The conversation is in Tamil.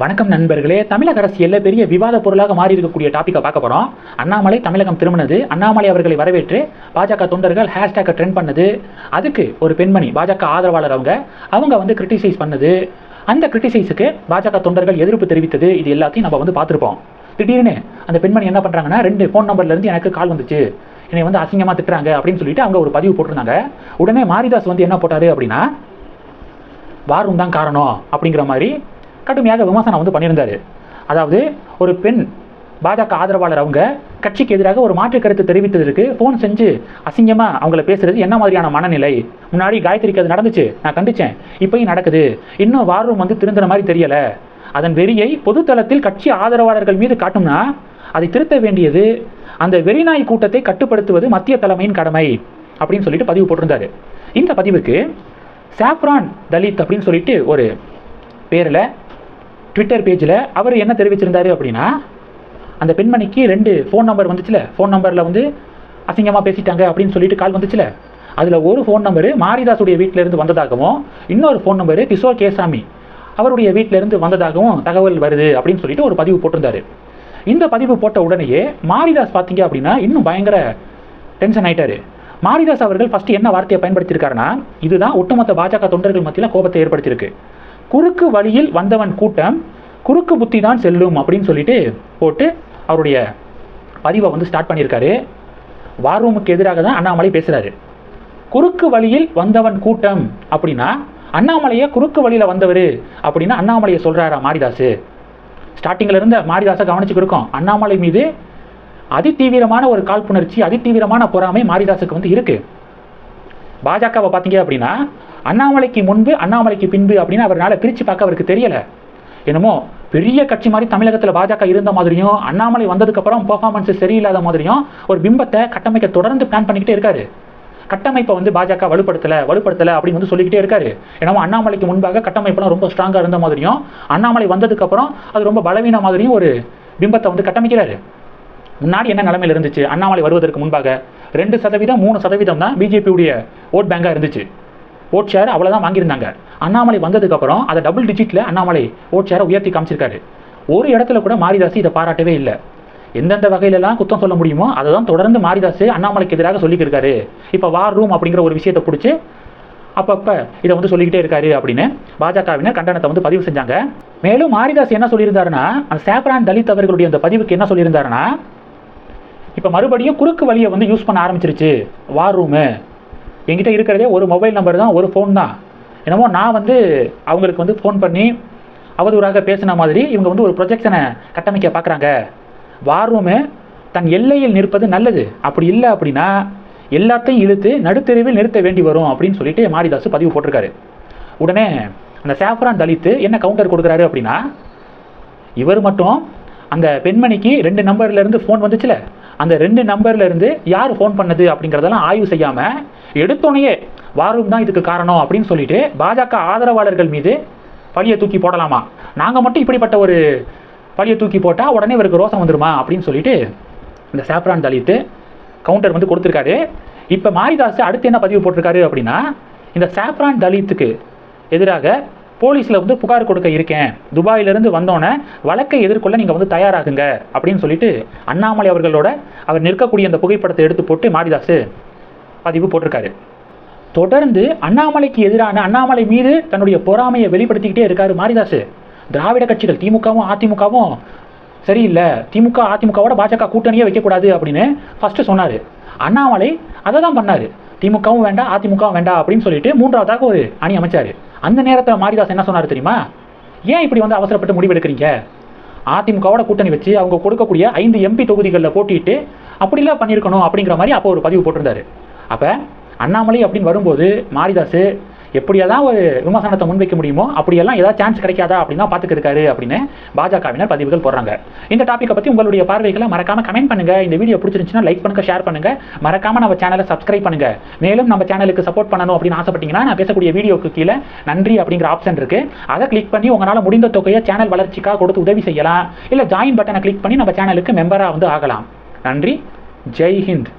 வணக்கம் நண்பர்களே. தமிழக அரசியலில் பெரிய விவாத பொருளாக மாறி இருக்கக்கூடிய டாப்பிக்கை பார்க்க போகிறோம் அண்ணாமலை தமிழகம் திரும்பினது. அண்ணாமலை அவர்களை வரவேற்று பாஜக தொண்டர்கள் ஹேஷ்டேக்கை ட்ரெண்ட் பண்ணது. அதுக்கு ஒரு பெண்மணி பாஜக ஆதரவாளர் அவங்க. அவங்க வந்து கிரிட்டிசைஸ் பண்ணது. அந்த கிரிட்டிசைஸுக்கு பாஜக தொண்டர்கள் எதிர்ப்பு தெரிவித்தது. இது எல்லாத்தையும் நம்ம வந்து பார்த்துருப்போம். திடீர்னு அந்த பெண்மணி என்ன பண்ணுறாங்கன்னா ரெண்டு ஃபோன் நம்பர்லேருந்து எனக்கு கால் வந்துச்சு. என்னை வந்து அசிங்கமாக திட்டுறாங்க. அப்படின்னு சொல்லிட்டு அவங்க ஒரு பதிவு போட்டிருந்தாங்க. உடனே மாரிதாஸ் வந்து என்ன போட்டார் அப்படின்னா வாரும் தான் காரணம் அப்படிங்கிற மாதிரி கடுமையாக விமர்சனம் வந்து பண்ணியிருந்தாரு. அதாவது ஒரு பெண் பாஜக ஆதரவாளர் அவங்க கட்சிக்கு எதிராக ஒரு மாற்று கருத்து தெரிவித்ததற்கு ஃபோன் செஞ்சு அசிங்கமாக அவங்கள பேசுறது என்ன மாதிரியான மனநிலை? முன்னாடி காயத்ரிக்கு அது நடந்துச்சு நான் கண்டிச்சேன். இப்பயும் நடக்குது. இன்னும் வாரம் வந்து திருந்துற மாதிரி தெரியல. அதன் வெறியை பொதுத்தளத்தில் கட்சி ஆதரவாளர்கள் மீது காட்டும்னா அதை திருத்த வேண்டியது அந்த வெறிநாய் கூட்டத்தை கட்டுப்படுத்துவது மத்திய தலைமையின் கடமை அப்படின்னு சொல்லிட்டு பதிவு போட்டிருந்தாரு. இந்த பதிவுக்கு சாப்ரான் தலித் அப்படின்னு சொல்லிட்டு ஒரு பேரில் ட்விட்டர் பேஜில் அவர் என்ன தெரிவிச்சிருந்தாரு அப்படின்னா அந்த பெண்மணிக்கு ரெண்டு ஃபோன் நம்பர் வந்துச்சுல. ஃபோன் நம்பரில் வந்து அசிங்கமாக பேசிட்டாங்க அப்படின்னு சொல்லிட்டு கால் வந்துச்சுல. அதில் ஒரு ஃபோன் நம்பரு மாரிதாஸுடைய வீட்டிலேருந்து வந்ததாகவும் இன்னொரு ஃபோன் நம்பரு கிஷோர் கேசாமி அவருடைய வீட்டிலேருந்து வந்ததாகவும் தகவல் வருது அப்படின்னு சொல்லிட்டு ஒரு பதிவு போட்டிருந்தாரு. இந்த பதிவு போட்ட உடனேயே மாரிதாஸ் பார்த்தீங்க அப்படின்னா இன்னும் பயங்கர டென்ஷன் ஆயிட்டாரு. மாரிதாஸ் அவர்கள் ஃபஸ்ட்டு என்ன வார்த்தையை பயன்படுத்தியிருக்காருன்னா இதுதான் ஒட்டுமொத்த பாஜக தொண்டர்கள் மத்தியில் கோபத்தை ஏற்படுத்தியிருக்கு. குறுக்கு வழியில் வந்தவன் கூட்டம் குறுக்கு புத்தி தான் செல்லும் அப்படின்னு சொல்லிட்டு போட்டு அவருடைய பதிவை வந்து ஸ்டார்ட் பண்ணியிருக்காரு. வார் ரூமுக்கு எதிராக தான் அண்ணாமலை பேசுகிறாரு குறுக்கு வழியில் வந்தவன் கூட்டம் அப்படின்னா அண்ணாமலையை குறுக்கு வழியில் வந்தவர் அப்படின்னா அண்ணாமலையை சொல்கிறாரா மாரிதாஸ் ஸ்டார்டிங்கில் இருந்த மாரிதாஸை கவனிச்சுக்கிருக்கோம் அண்ணாமலை மீது அதிதீவிரமான ஒரு காழ்ப்புணர்ச்சி அதிதீவிரமான பொறாமை மாரிதாஸுக்கு வந்து இருக்கு. பாஜகவை பார்த்தீங்க அப்படின்னா அண்ணாமலைக்கு முன்பு அண்ணாமலைக்கு பின்பு அப்படின்னு அவரால் பிரித்து பார்க்க அவருக்கு தெரியல. என்னமோ பெரிய கட்சி மாதிரி தமிழகத்தில் பாஜக இருந்த மாதிரியும் அண்ணாமலை வந்ததுக்கப்புறம் பெர்ஃபார்மன்ஸ் சரியில்லாத மாதிரியும் ஒரு பிம்பத்தை கட்டமைக்க தொடர்ந்து பிளான் பண்ணிக்கிட்டே இருக்காரு. கட்டமைப்பை வந்து பாஜக வலுப்படுத்தலை வலுப்படுத்தலை அப்படின்னு வந்து சொல்லிக்கிட்டே இருக்காரு. ஏன்னா அண்ணாமலைக்கு முன்பாக கட்டமைப்பெல்லாம் ரொம்ப ஸ்ட்ராங்காக இருந்த மாதிரியும் அண்ணாமலை வந்ததுக்கப்புறம் அது ரொம்ப பலவீன மாதிரியும் ஒரு பிம்பத்தை வந்து கட்டமைக்கிறாரு. முன்னாடி என்ன நிலைமையில் இருந்துச்சு? அண்ணாமலை வருவதற்கு முன்பாக ரெண்டு சதவீதம் மூணு சதவீதம் தான் பிஜேபியுடைய ஓட் பேங்காக இருந்துச்சு. ஓட் ஷேர் அவ்வளோதான் வாங்கியிருந்தாங்க. அண்ணாமலை வந்ததுக்கப்புறம் அதை டபுள் டிஜிட்டில் அண்ணாமலை ஓட் ஷேரை உயர்த்தி காமிச்சிருக்காரு. ஒரு இடத்துல கூட மாரிதாஸ் இதை பாராட்டவே இல்லை. எந்தெந்த வகையிலலாம் குத்தம் சொல்ல முடியுமோ அதை தான் தொடர்ந்து மாரிதாஸ் அண்ணாமலைக்கு எதிராக சொல்லிக்கிருக்காரு. இப்போ வார் ரூம் அப்படிங்கிற ஒரு விஷயத்தை பிடிச்சி அப்பப்போ இதை வந்து சொல்லிக்கிட்டே இருக்காரு அப்படின்னு பாஜகவினர் கண்டனத்தை வந்து பதிவு செஞ்சாங்க. மேலும் மாரிதாஸ் என்ன சொல்லியிருந்தாருன்னா அந்த சேப்ரான் தலித் அவர்களுடைய அந்த பதிவுக்கு என்ன சொல்லியிருந்தாருன்னா இப்போ மறுபடியும் குறுக்கு வழியை வந்து யூஸ் பண்ண ஆரம்பிச்சிருச்சு. வார் ரூமு என்கிட்ட இருக்கிறதே ஒரு மொபைல் நம்பர் தான் ஒரு ஃபோன் தான். என்னமோ நான் வந்து அவங்களுக்கு வந்து ஃபோன் பண்ணி அவதூறாக பேசின மாதிரி இவங்க வந்து ஒரு ப்ரொஜெக்ஷனை கட்டமைக்க பார்க்குறாங்க. வார்வமே தன் எல்லையில் நிற்பது நல்லது. அப்படி இல்லை அப்படின்னா எல்லாத்தையும் இழுத்து நடுத்தெருவில் நிறுத்த வேண்டி வரும் அப்படின்னு சொல்லிட்டு மாரிதாஸ் பதிவு போட்டிருக்காரு. உடனே அந்த சாஃப்ரான் தலித்து என்ன கவுண்டர் கொடுக்குறாரு அப்படின்னா இவர் மட்டும் அந்த பெண்மணிக்கு ரெண்டு நம்பர்லேருந்து ஃபோன் வந்துச்சுல. அந்த ரெண்டு நம்பர்ல இருந்து யார் ஃபோன் பண்ணது அப்படிங்கிறதெல்லாம் ஆய்வு செய்யாம எடுத்தோனையே வாரும் தான் இதுக்கு காரணம் அப்படின்னு சொல்லிட்டு பாஜக ஆதரவாளர்கள் மீது பழியை தூக்கி போடலாமா? நாங்க மட்டும் இப்படிப்பட்ட ஒரு பழியை தூக்கி போட்டால் உடனே இவருக்கு ரோசம் வந்துருமா? அப்படின்னு சொல்லிட்டு இந்த சாப்ரான் தலித்து கவுண்டர் வந்து கொடுத்துருக்காரு. இப்போ மாரிதாஸ் அடுத்து என்ன பதிவு போட்டிருக்காரு அப்படின்னா இந்த சாப்ரான் தலித்துக்கு எதிராக போலீஸில் வந்து புகார் கொடுக்க இருக்கேன். துபாயிலிருந்து வந்தோன்னே வழக்கை எதிர்கொள்ள நீங்கள் வந்து தயாராகுங்க அப்படின்னு சொல்லிட்டு அண்ணாமலை அவர்களோட அவர் நிற்கக்கூடிய அந்த புகைப்படத்தை எடுத்து போட்டு மாரிதாஸ் பதிவு போட்டிருக்காரு. தொடர்ந்து அண்ணாமலைக்கு எதிரான அண்ணாமலை மீது தன்னுடைய பொறாமையை வெளிப்படுத்திக்கிட்டே இருக்காரு மாரிதாஸ் திராவிட கட்சிகள் திமுகவும் அதிமுகவும் சரியில்லை. திமுக அதிமுகவோட பாஜக கூட்டணியே வைக்கக்கூடாது அப்படின்னு ஃபஸ்ட்டு சொன்னார். அண்ணாமலை அதை தான் பண்ணார். திமுகவும் வேண்டாம் அதிமுகவும் வேண்டாம் அப்படின்னு சொல்லிட்டு மூன்றாவதாக ஒரு அணி அமைச்சார். அந்த நேரத்தில் மாரிதாஸ் என்ன சொன்னார் தெரியுமா? ஏன் இப்படி வந்து அவசரப்பட்டு முடிவெடுக்கிறீங்க? அதிமுகவோட கூட்டணி வச்சு அவங்க கொடுக்கக்கூடிய ஐந்து எம்பி தொகுதிகளில் போட்டிட்டு அப்படிலாம் பண்ணியிருக்கணும் அப்படிங்கிற மாதிரி அப்போ ஒரு பதிவு போட்டிருந்தாரு. அப்போ அண்ணாமலை அப்படின்னு வரும்போது மாரிதாஸ் எப்படியெல்லாம் ஒரு விமர்சனத்தை முன்வைக்க முடியுமோ அப்படியெல்லாம் ஏதாவது சான்ஸ் கிடைக்காதா அப்படின்னா பார்த்துக்கிருக்காரு அப்படின்னு பாஜகவினர் பதிவுகள் போடுறாங்க. இந்த டாப்பிக்கை பற்றி உங்களுடைய பார்வைகளை மறக்காம கமெண்ட் பண்ணுங்க. இந்த வீடியோ பிடிச்சிருந்துச்சுன்னா லைக் பண்ணுங்க ஷேர் பண்ணுங்க. மறக்காம நம்ம சேனலை சப்ஸ்கிரைப் பண்ணுங்க. மேலும் நம்ம சேனலுக்கு சப்போர்ட் பண்ணணும் அப்படின்னு ஆசைப்பட்டீங்கன்னா நான் பேசக்கூடிய வீடியோக்கு கீழே நன்றி அப்படிங்கிற ஆப்ஷன் இருக்கு. அதை கிளிக் பண்ணி உங்களால் முடிந்த தொகையை சேனல் வளர்ச்சிக்காக கொடுத்து உதவி செய்யலாம். இல்லை ஜாயின் பட்டனை கிளிக் பண்ணி நம்ம சேனலுக்கு மெம்பராக வந்து ஆகலாம். நன்றி. ஜெய் ஹிந்த்.